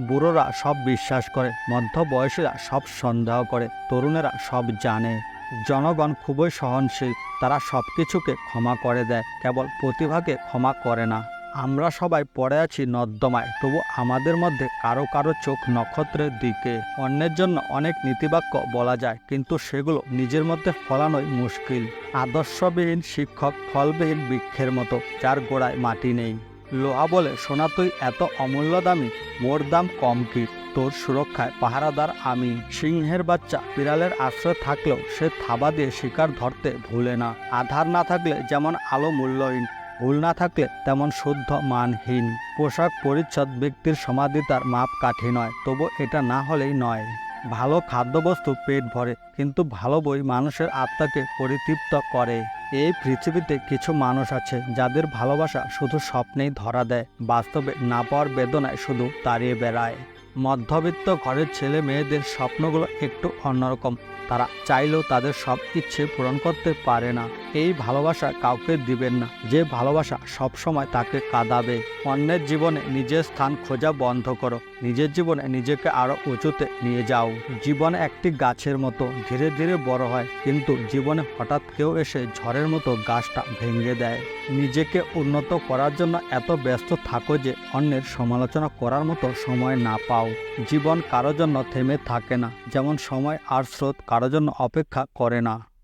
বুড়োরা সব বিশ্বাস করে, মধ্যবয়সীরা সব সন্দেহ করে, তরুণেরা সব জানে। জনগণ খুবই সহনশীল, তারা সব কিছুকে ক্ষমা করে দেয়, কেবল প্রতিভাকে ক্ষমা করে না। আমরা সবাই পড়ে আছি নর্দমায়, তবু আমাদের মধ্যে কারও কারও চোখ নক্ষত্রের দিকে। অন্যের জন্য অনেক নীতিবাক্য বলা যায়, কিন্তু সেগুলো নিজের মধ্যে ফলানোই মুশকিল। আদর্শবিহীন শিক্ষক, ফলবিহীন বৃক্ষের মতো, যার গোড়ায় মাটি নেই। লোহা বলে সোনা তুই এত অমূল্য দামি, মোর দাম কম কি? তোর সুরক্ষায় পাহারাদার আমি। সিংহের বাচ্চা বিড়ালের আশ্রয় থাকলেও সে থাবা দিয়ে শিকার ধরতে ভুলে না। আধার না থাকলে যেমন আলো মূল্যহীন, ভুল না থাকলে তেমন শুদ্ধ মানহীন। পোশাক পরিচ্ছদ, ব্যক্তির সমাধিতার মাপ কাঠি নয়, তবু এটা না হলেই নয়। ভালো খাদ্যবস্তু পেট ভরে, কিন্তু ভালো বই মানুষের আত্মাকে পরিতৃপ্ত করে। এই পৃথিবীতে কিছু মানুষ আছে, যাদের ভালোবাসা শুধু স্বপ্নেই ধরা দেয়, বাস্তবে না পাওয়ার বেদনায় শুধু তাড়িয়ে বেড়ায়। মধ্যবিত্ত ঘরের ছেলে মেয়েদের স্বপ্নগুলো একটু অন্যরকম, তারা চাইলেও তাদের সব ইচ্ছে পূরণ করতে পারে না। এই ভালোবাসা কাউকে দিবেন না। যে ভালোবাসা সবসময় তাকে কাঁদাবে। অন্যের জীবনে নিজের স্থান খোঁজা বন্ধ করো। নিজের জীবনে নিজেকে আরও উঁচুতে নিয়ে যাও। জীবন একটি গাছের মতো, ধীরে ধীরে বড় হয়। কিন্তু জীবনে হঠাৎ কেউ এসে ঝড়ের মতো গাছটা ভেঙে দেয়। নিজেকে উন্নত করার জন্য এত ব্যস্ত থাকো যে অন্যের সমালোচনা করার মতো সময় না পাও। জীবন কারও জন্য থেমে থাকে না। যেমন সময় আর স্রোত কারও জন্য অপেক্ষা করে না।